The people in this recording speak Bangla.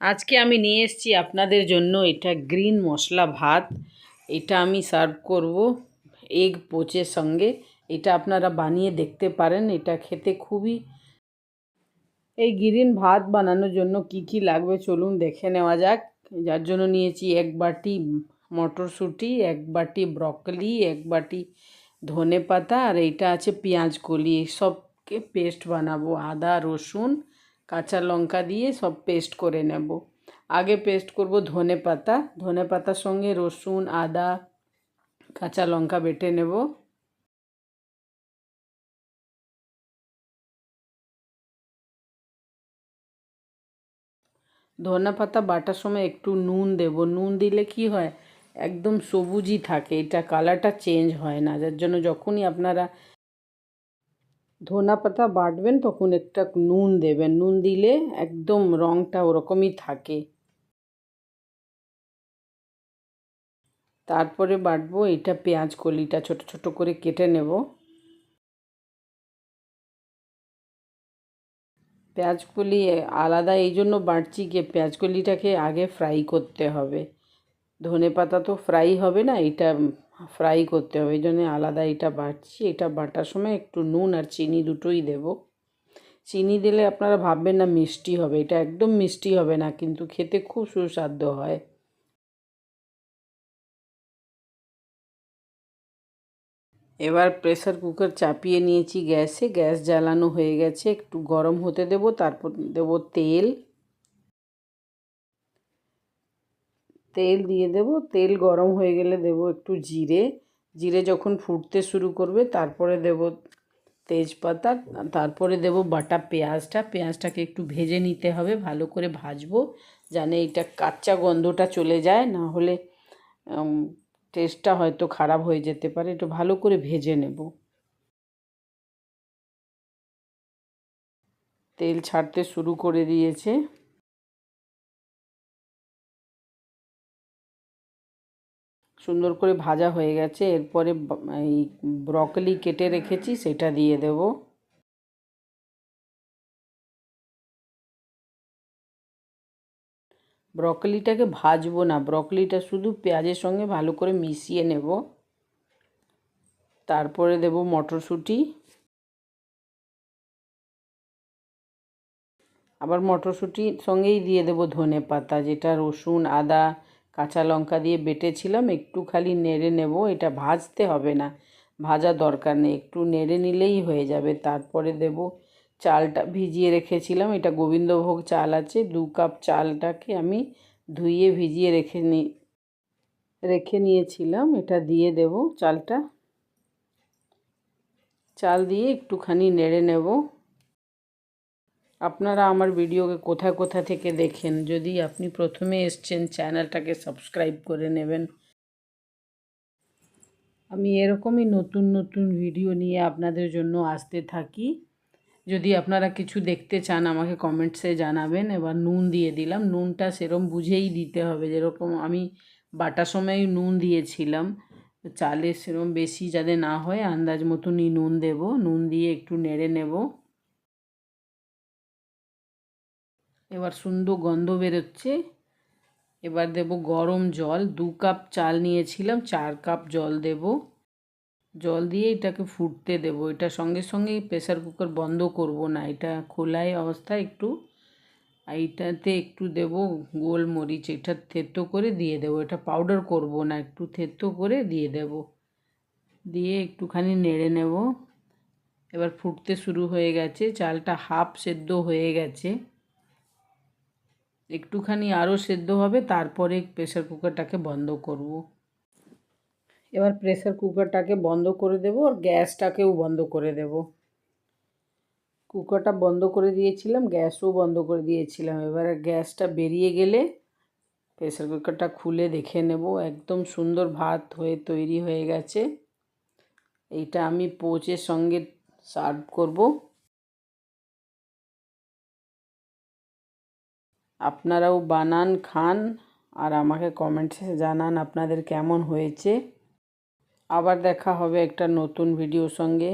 আজকে আমি নিয়ে এসেছি আপনাদের জন্য এটা গ্রিন মশলা ভাত। এটা আমি সার্ভ করব এগ পোচের সঙ্গে। এটা আপনারা বানিয়ে দেখতে পারেন। এটা খেতে খুবই এই গ্রিন ভাত বানানোর জন্য কি কি লাগবে চলুন দেখে নেওয়া যাক। যার জন্য নিয়েছি এক বাটি মটরশুঁটি, এক বাটি ব্রকলি, এক বাটি ধনে পাতা আর এইটা আছে পেঁয়াজ কলি। সবকে পেস্ট বানাবো, আদা, রসুন কাঁচা লঙ্কা দিয়ে সব পেস্ট করে নেব। আগে পেস্ট করব ধনে পাতা। ধনে পাতার সঙ্গে রসুন, আদা, কাঁচা লঙ্কা বেটে নেব। ধনে পাতা বাটার সময় একটু নুন দেব। নুন দিলে কি হয়? একদম সবুজই থাকে। এটা কালারটা চেঞ্জ হয় না। যার জন্য যখনই আপনারা ধনা পাতা বাটবেন, তখন একটা নুন দেবেন। নুন দিলে একদম রঙটা ওরকমই থাকে। তারপরে বাটবো এটা পেঁয়াজ কলিটা ছোট ছোট করে কেটে নেব। পেঁয়াজ কলি আলাদা এই জন্য বাটছি যে পেঁয়াজ কলিটাকে আগে ফ্রাই করতে হবে। ধনে পাতা তো ফ্রাই হবে না, এটা ফ্রাই করতে হবে, এই জন্য আলাদা এটা বাটছি, এটা বাটার সময় একটু নুন আর চিনি দুটোই দেব। চিনি দিলে আপনারা ভাববেন না মিষ্টি হবে, এটা একদম মিষ্টি হবে না, কিন্তু খেতে খুব সুস্বাদ্য হয়। এবার প্রেসার কুকার চাপিয়ে নিয়েছি গ্যাসে, গ্যাস জ্বালানো হয়ে গেছে, একটু গরম হতে দেব, তারপর দেব তেল। তেল দিয়ে দেব। তেল গরম হয়ে গেলে দেব একটু জিরে। জিরে যখন ফুটতে শুরু করবে, তারপরে দেব তেজপাতা, তারপরে দেব বাটা পেঁয়াজটা। পেঁয়াজটাকে একটু ভেজে নিতে হবে, ভালো করে ভাজবো, জানে এটা কাঁচা গন্ধটা চলে যায়, না হলে টেস্টটা হয়তো খারাপ হয়ে যেতে পারে। একটু ভালো করে ভেজে নেব। তেল ছাড়তে শুরু করে দিয়েছে। সুন্দর করে ভাজা হয়ে গেছে। এরপরে এই ব্রকলি কেটে রেখেছি, সেটা দিয়ে দেব। ব্রকলিটাকে ভাজবো না, ব্রকলিটা শুধু পেঁয়াজের সঙ্গে ভালো করে মিশিয়ে নেব। তারপরে দেব মটরশুঁটি। আবার মটরশুঁটির সঙ্গেই দিয়ে দেব ধনে পাতা যেটা রসুন, আদা কাঁচা লঙ্কা দিয়ে বেটেছিলাম, একটু খালি নেড়ে নেব, এটা ভাজতে হবে না। ভাজা দরকার নেই, একটু নেড়ে নিলেই হয়ে যাবে। তারপরে দেব চালটা ভিজিয়ে রেখেছিলাম, এটা গোবিন্দভোগ চাল আছে, দু কাপ চালটাকে আমি ধুইয়ে ভিজিয়ে রেখে নি, রেখে নিয়েছিলাম, এটা দিয়ে দেব চালটা। চাল দিয়ে একটুখানি নেড়ে নেব। আপনারা আমার ভিডিওকে কোথায় কোথা থেকে দেখেন? যদি আপনি প্রথমে এসছেন, চ্যানেলটাকে সাবস্ক্রাইব করে নেবেন। আমি এরকমই নতুন নতুন ভিডিও নিয়ে আপনাদের জন্য আসতে থাকি। যদি আপনারা কিছু দেখতে চান, আমাকে কমেন্টসে জানাবেন। এবার নুন দিয়ে দিলাম। নুনটা সেরম বুঝেই দিতে হবে। যেরকম আমি বাটার সময় নুন দিয়েছিলাম, চালে সেরম বেশি যাতে না হয়, আন্দাজ মতনই নুন দেব। নুন দিয়ে একটু নেড়ে নেব। এবার সুন্দর গন্ধ বেরোচ্ছে। এবার দেব গরম জল, দু কাপ চাল নিয়েছিলাম, চার কাপ জল দেব। জল দিয়ে এটাকে ফুটতে দেব। এটা সঙ্গে সঙ্গে প্রেসার কুকার বন্ধ করব না। এটা খোলাই অবস্থায় একটু, এইটাতে একটু দেব গোলমরিচ, এটা থেতো করে দিয়ে দেব। এটা পাউডার করব না, একটু থেতো করে দিয়ে দেব। দিয়ে একটুখানি নেড়ে নেব। এবার ফুটতে শুরু হয়ে গেছে, চালটা হাফ সেদ্ধ হয়ে গেছে। একটুখানি আরও সেদ্ধ হবে, তারপরে প্রেসার কুকারটাকে বন্ধ করব। এবার প্রেসার কুকারটাকে বন্ধ করে দেব আর গ্যাসটাকেও বন্ধ করে দেব। কুকারটা বন্ধ করে দিয়েছিলাম গ্যাসও বন্ধ করে দিয়েছিলাম। এবারে গ্যাসটা বেরিয়ে গেলে প্রেসার কুকারটা খুলে দেখে নেব। একদম সুন্দর ভাত হয়ে তৈরি হয়ে গেছে। এইটা আমি পোচের সঙ্গে সার্ভ করব। আপনারাও বানান, খান আর আমাকে কমেন্টসে জানান আপনাদের কেমন হয়েছে। আবার দেখা হবে একটা নতুন ভিডিওর সঙ্গে।